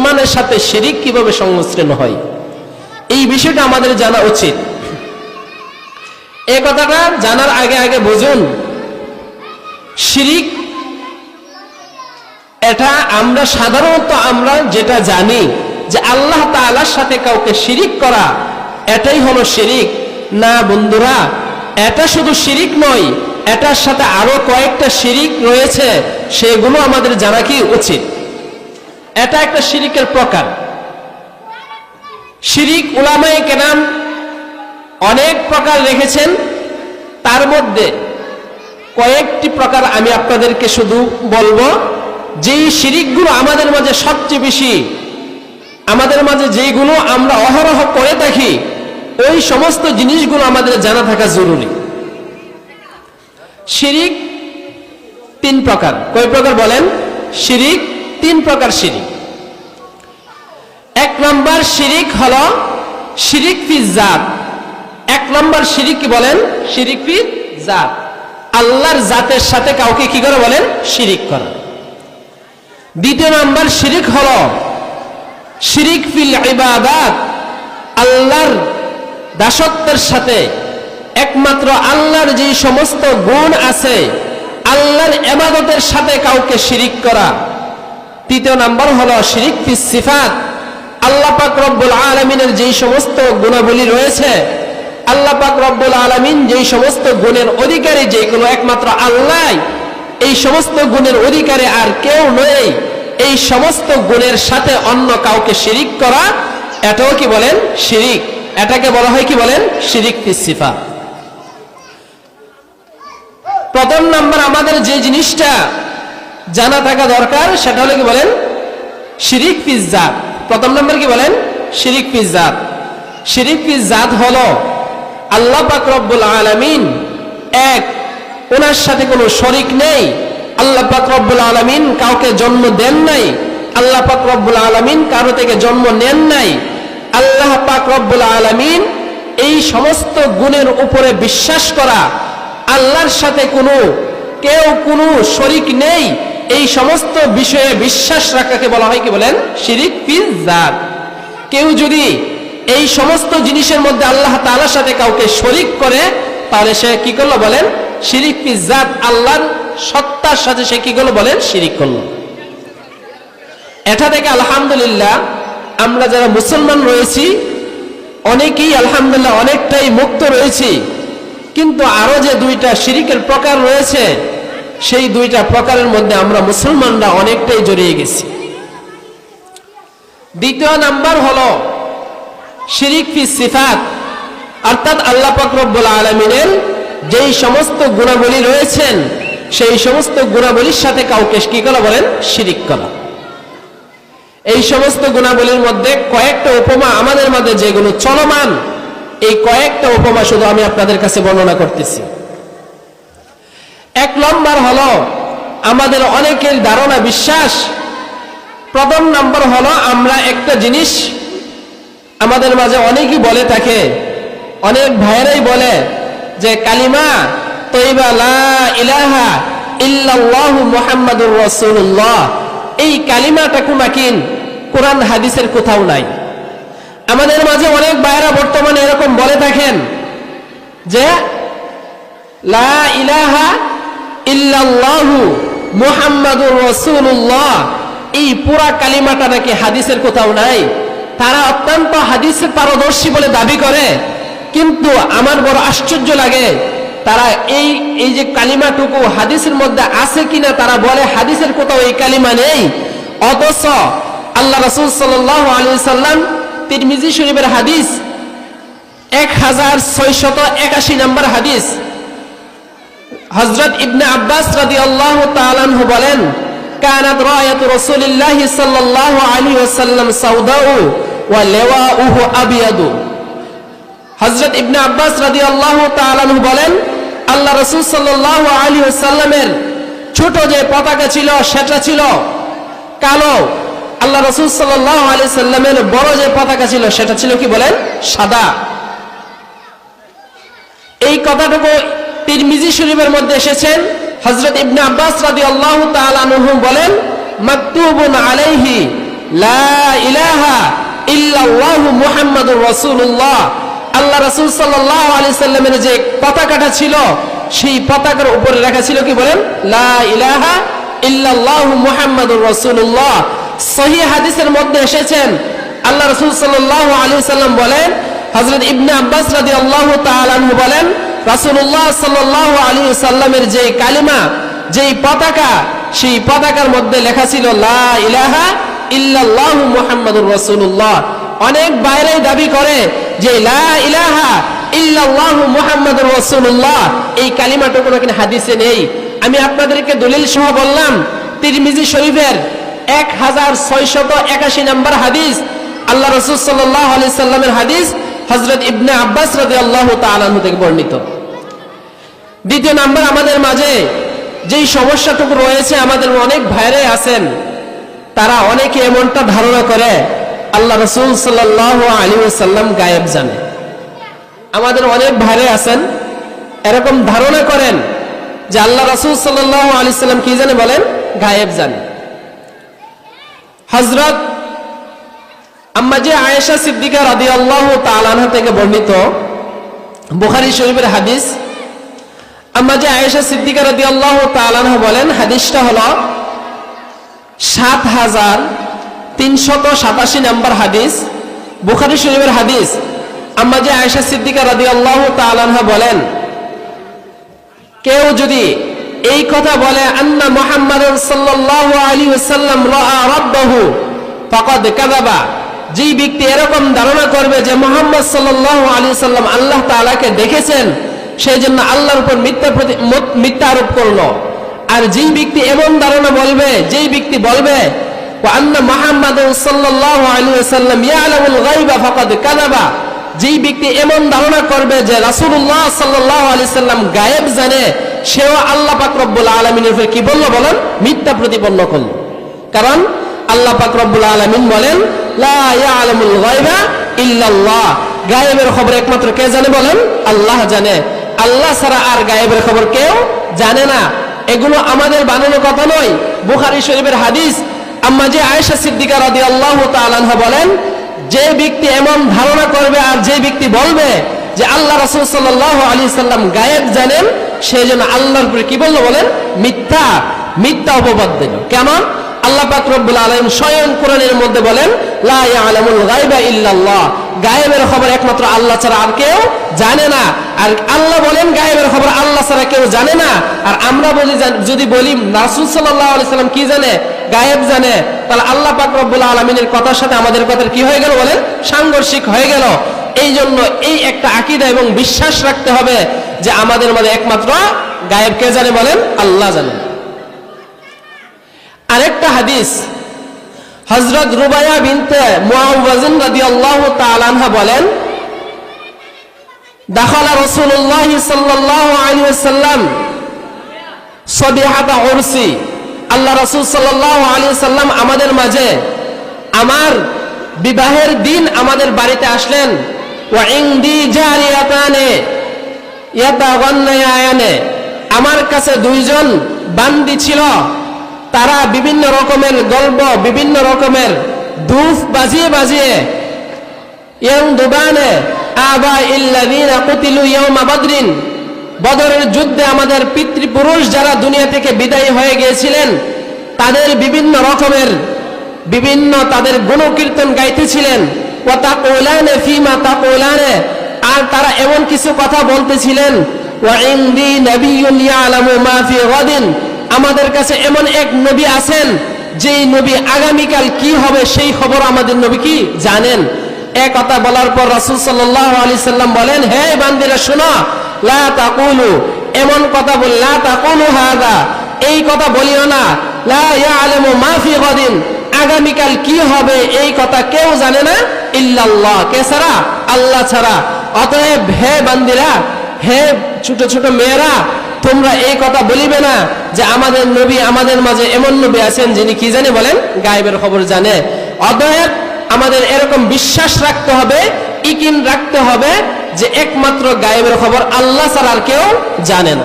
ইমানের সাথে শিরিক কীভাবে সংমিশ্রণ হয়? এই বিষয়টা আমাদের জানা উচিত। এই কথাটা জানার আগে আগে বুঝুন, শিরিক, এটা আমরা সাধারণত আমরা যেটা জানি যে আল্লাহ তাআলার সাথে কাউকে শিরিক করা, এটাই হলো শিরিক। না বন্ধুরা, এটা শুধু শিরিক নয়, এটার সাথে আরও কয়েকটা শিরিক রয়েছে, সেগুলো আমাদের জানা কি উচিত? এটা একটা শিরিকের প্রকার। শিরিক উলামায়ে কেনাম অনেক প্রকার রেখেছেন। তার মধ্যে কয়েকটি প্রকার আমি আপনাদেরকে শুধু বলব। যেই শিরিকগুলো আমাদের মাঝে সবচেয়ে বেশি, আমাদের মাঝে যেইগুলো আমরা অহরহ করে থাকি ওই সমস্ত জিনিসগুলো আমাদের জানা থাকা জরুরি। শিরিক তিন প্রকার। কয় প্রকার বলেন? শিরিক তিন প্রকার শিরিক। এক নম্বর শিরিক হলো শিরিক ফি জাত। এক নম্বর শিরিক কি বলেন? শিরিক জাত। আল্লাহর জাতের সাথে কাউকে কি করে বলেন? শিরিক করা। দ্বিতীয় নম্বর শিরিক হলো শিরিক ফিল ইবাদাত। আল্লাহর দাসত্বের সাথে একমাত্র আল্লাহর যে সমস্ত গুণ আছে, আল্লাহর এবাদতের সাথে কাউকে শিরিক করা। তৃতীয় নাম্বার হলো শিরিক সিফাত। আল্লাহ পাক রব্বুল আলমিনের যেই সমস্ত গুণাবলী রয়েছে, আল্লাহ পাক রব্বুল আলমিন যেই সমস্ত গুণের অধিকারী যেগুলো একমাত্র আল্লাহ এই সমস্ত গুণের অধিকারী আর কেউ নয়। এই সমস্ত গুণের সাথে অন্য কাউকে শিরিক করা, এটাও কি বলেন? শিরিক। এটাকে বলা হয় কি বলেন? শিরিক ফি সিফাত। প্রথম নাম্বার আমাদের যে জিনিসটা জানা থাকা দরকার, সেটা হলো কি বলেন? শিরিক পিজাত প্রথম নাম্বার কি বলেন? শিরিক পিজাত শিরিক পিজাত হল আল্লাহ পাক আলামিন এক, ওনার সাথে কোনো শরিক নেই। আল্লাহ পাক আলামিন কাউকে জন্ম দেন নাই। আল্লাহ পাক আলামিন কারও থেকে জন্ম নেন নাই। আল্লাহ পাক আলামিন এই সমস্ত গুণের উপরে বিশ্বাস করা, আল্লাহর সাথে কোনো, কেউ কোনো শরিক নেই। এই সমস্ত বিষয়ে বিশ্বাস রাখাকে বলা হয় কি বলেন? শিরিক ফিল জাত কেউ যদি এই সমস্ত জিনিসের মধ্যে আল্লাহ তাআলার সাথে কাউকে শরিক করে, তাহলে সে কি করল বলেন? শিরিক ফিল জাত আল্লাহর সত্তার সাথে সে কি করল বলেন? শিরিক করল। এটা থেকে আলহামদুলিল্লাহ আমরা যারা মুসলমান রয়েছি, অনেকেই আলহামদুলিল্লাহ অনেকটাই মুক্ত রয়েছি, কিন্তু আরও যে দুইটা শিরিকের প্রকার রয়েছে সেই দুইটা প্রকারের মধ্যে আমরা মুসলমানরা অনেকটাই জড়িয়ে গেছি। দ্বিতীয় নাম্বার হলো শিরিক সিফাত, অর্থাৎ আল্লাহ পাকরব্বুল আলমিনের যেই সমস্ত গুণাবলী রয়েছেন, সেই সমস্ত গুণাবলীর সাথে কাউকে কি করা বলেন? শিরিক করা। এই সমস্ত গুণাবলীর মধ্যে কয়েকটা উপমা আমাদের মাঝে যেগুলো চলমান, এই কয়েকটা উপমা শুধু আমি আপনাদের কাছে বর্ণনা করতেছি। এক নম্বর হলো আমাদের অনেকের ধারণা বিশ্বাস। প্রথম নম্বর হলো আমরা একটা জিনিস আমাদের মাঝে অনেকই বলে থাকে। অনেক ভাইয়েরাই বলে যে, কালিমা তৈবা লা ইলাহা ইল্লাল্লাহু মুহাম্মাদুর রাসূলুল্লাহ। এই কালিমাটা কুমাকিন কোরআন হাদিসের কোথাও নাই। আমাদের মাঝে অনেক ভাইয়েরা বর্তমানে এরকম বলে থাকেন যে, লা ইলাহা ইল্লাল্লাহু মুহাম্মাদুর রাসূলুল্লাহ। এই পুরা কালিমাটা নাকি হাদিসের কোথাও নাই। তারা অত্যন্ত হাদিসের পারদর্শী বলে দাবি করে। কিন্তু আমার বড় আশ্চর্য লাগে, তারা এই এই যে কালিমাটুকু হাদিসের মধ্যে আছে কিনা তারা বলে হাদিসের কোথাও এই কালিমা নেই। অথচ আল্লাহ রাসূল সাল্লাল্লাহু আলাইহি সাল্লাম তিরমিজি শরীফের হাদিস এক হাজার ছয়শত একাশি নম্বর হাদিস হজরত ইবনে আব্বাস রাদি আল্লাহ তালানহু বলেন, কানাত রায়াত রাসূলিল্লাহ সাল্লাল্লাহু আলাইহি ওয়াসাল্লাম সাউদাউ ওয়া লিওয়াউহু আবিয়াদু হযরত ইবনে আব্বাস রাদিয়াল্লাহু তাআলাহু বলেন, আল্লাহ রাসূল সাল্লাল্লাহু আলাইহি ওয়াসাল্লামের ছোট যে পতাকা ছিল, সেটা ছিল কালো। আল্লাহ রাসূল সাল্লাল্লাহু আলাইহি সাল্লামের বড় যে পতাকা ছিল, সেটা ছিল কি বলেন? সাদা। এই কথাটুকু তিরমিজি শরীফের মধ্যে এসেছেন। হযরত ইবনে আব্বাস রাদিয়াল্লাহু তাআলা আনহু বলেন, মাকতুবুন আলাইহি লা ইলাহা ইল্লাল্লাহু মুহাম্মাদুর রাসূলুল্লাহ। আল্লাহ রাসূল সাল্লাল্লাহু আলাইহি সাল্লামের যে পতাকাটা ছিল, সেই পতাকার উপরে লেখা ছিল কি বলেন? লা ইলাহা ইল্লাল্লাহু মুহাম্মাদুর রাসূলুল্লাহ। সহিহ হাদিসের মধ্যে এসেছেন। আল্লাহ রাসূল সাল্লাল্লাহু আলাইহি সাল্লাম বলেন, হযরত ইবনে আব্বাস রাদিয়াল্লাহু তাআলা বলেন রাসূলুল্লাহ সাল্লাল্লাহু আলাইহি সাল্লামের যে কালিমা, যেই পতাকা, সেই পতাকার মধ্যে লেখা ছিল, লা ইলাহা ইল্লাল্লাহু মুহাম্মাদুর রাসূলুল্লাহ। অনেক বাইরে দাবি করে যে, লা ইলাহা ইল্লাল্লাহু মুহাম্মাদুর রাসূলুল্লাহ। এই কালিমাটুকু নাকি হাদিসে নেই। আমি আপনাদেরকে দলিল সহ বললাম, তিরমিজি শরীফের এক হাজার ছয়শত একাশি নম্বর হাদিস, আল্লাহ রসুল সাল্লাহ আলি সাল্লামের হাদিস হজরত ইবনে আব্বাস রাজি আল্লাহ তালু থেকে বর্ণিত। দ্বিতীয় নাম্বার আমাদের মাঝে যেই সমস্যাটুকু রয়েছে, আমাদের অনেক ভাইরে আছেন, তারা অনেকে এমনটা ধারণা করে, আল্লাহ রসুল আলী সাল্লাম গায়েব জানে। আমাদের অনেক ভাইরে আছেন, এরকম ধারণা করেন যে আল্লাহ রসুল সাল্লাহ আলি সাল্লাম কি জানে বলেন? গায়েব জানে। হজরত আম্মা যে আয়েশা সিদ্দিকা রাদি আল্লাহ তালানহা থেকে বর্ণিত, বুখারি শরীফের হাদিস, আম্মা যে আয়েশা সিদ্দিকা রাদি আল্লাহ তালানহা বলেন, হাদিসটা হল সাত হাজার তিনশত সাতাশি নম্বর হাদিস, বুখারি শরীফের হাদিস। আম্মা যে আয়েশা সিদ্দিকা রাদি আল্লাহ তালানহা বলেন, কেউ যদি এই কথা বলে, আন্না মোহাম্মদ সাল্লাল্লাহু আলাইহি ওয়াসাল্লাম রাআ রাব্বাহু, ফাকাদ কাযাবা। যে ব্যক্তি এরকম ধারণা করবে যে মোহাম্মদ সাল্লাল্লাহু আলাইহি সাল্লাম আল্লাহ তাআলাকে দেখেছেন সেই জন্য আল্লাহর উপর মিথ্যা প্রতি মিথ্যা আরোপ করল। আর যেই ব্যক্তি এমন ধারণা বলবে, যেই ব্যক্তি বলবে যেই ব্যক্তি এমন ধারণা করবে যে রাসূলুল্লাহ সাল্লাল্লাহু আলাইহি সাল্লাম গায়েব জানে, সেও আল্লাহ পাক রব্বুল আলামিনের উপর কি বলল বলেন? মিথ্যা প্রতিপন্ন করল। কারণ আল্লাহ পাক রব্বুল আলামিন বলেন গায়েবের খবর একমাত্র কে জানে বলেন? আল্লাহ জানে। আল্লাহ ছাড়া আর গায়েবের খবর কেউ জানে না। এগুলো আমাদের বানানো কথা নয়। বুখারী শরীফের হাদিস। আম্মা যে আয়েশা সিদ্দিকা রাদিয়াল্লাহু তাআলা আনহা বলেন, যে ব্যক্তি এমন ধারণা করবে আর যে ব্যক্তি বলবে যে আল্লাহ রাসূল সাল্লাল্লাহু আলাইহি সাল্লাম গায়েব জানেন সেই জন্য আল্লাহর উপরে কি বলল বলেন? মিথ্যা। মিথ্যা অপবাদ দিল। কেমন? আল্লাহ রব্বুল আলামিন স্বয়ং কোরআনের মধ্যে বলেন গায়েবের খবর একমাত্র আল্লাহ ছাড়া আর কেউ জানে না। আর আল্লাহ বলেন, গায়েবের খবর আল্লাহ ছাড়া কেউ জানে না। আর আমরা বলি যদি বলি আলাইহি সাল্লাম কি জানে? গায়েব জানে। তাহলে আল্লাহ পাক রব্বুল আলামিনের কথার সাথে আমাদের কথার কি হয়ে গেল বলেন? সাংঘর্ষিক হয়ে গেল। এই জন্য এই একটা আকিদা এবং বিশ্বাস রাখতে হবে যে আমাদের মধ্যে একমাত্র গায়েব কে জানে বলেন? আল্লাহ জানেন আরেকটা হাদিস হজরত রুবায়া বিনতে মুআওয়াজিন রাদিয়াল্লাহু তাআলা আনহা বলেন, দাখালা রাসূলুল্লাহ সাল্লাল্লাহু আলাইহি ওয়াসাল্লাম সবিহাতা উরসি। আল্লাহ রাসূল সাল্লাল্লাহু আলাইহি সাল্লাম আমাদের মাঝে আমার বিবাহের দিন আমাদের বাড়িতে আসলেন। ওয়া ইনদি জারিয়াতানে ইয়াতাগান্নায়ানে। আমার কাছে দুইজন বান্দি ছিল। তারা বিভিন্ন রকমের গল্প, বিভিন্ন রকমের ধূপ বাজিয়ে বাজিয়ে ইয়ং দুবানে, আবা ইল্লাযীনা কুতিলু ইয়াউমা বদরিন, বদরের যুদ্ধে আমাদের পিতৃপুরুষ যারা দুনিয়া থেকে বিদায়ী হয়ে গিয়েছিলেন, তাদের বিভিন্ন রকমের, বিভিন্ন তাদের গুণকীর্তন গাইতেছিলেন। ও তাকুলানে ফিমা তাকুলানে, আর তারা এমন কিছু কথা বলতেছিলেন, ওয়া ইনদি নাবিয়্যুন ইয়ালামু মা ফি গাদিন। আমাদের কাছে এমন এক নবী আছেন, যেই নবী আগামীকাল কি হবে সেই খবর আমাদের নবী কি জানেন। এক কথা বলার পর রাসূল আলাইহি সাল্লাম বলেন, হে বান্দিরা, শোনো, লা এমন কথা বল, লা হাদা এই কথা বলিও না, লা আগামীকাল কি হবে এই কথা কেউ জানে না, ইল্লাল্লাহ, কে ছাড়া? আল্লাহ ছাড়া। অতএব হে বান্দিরা, হে ছোট ছোট মেয়েরা তোমরা এই কথা বলিবে না যে আমাদের নবী আমাদের মাঝে এমন নবী আছেন যিনি কি জানে বলেন? গায়েবের খবর জানে। অতএব আমাদের এরকম বিশ্বাস রাখতে হবে, ইকিন রাখতে হবে যে একমাত্র গায়েবের খবর আল্লাহ ছাড়া আর কেউ জানে না।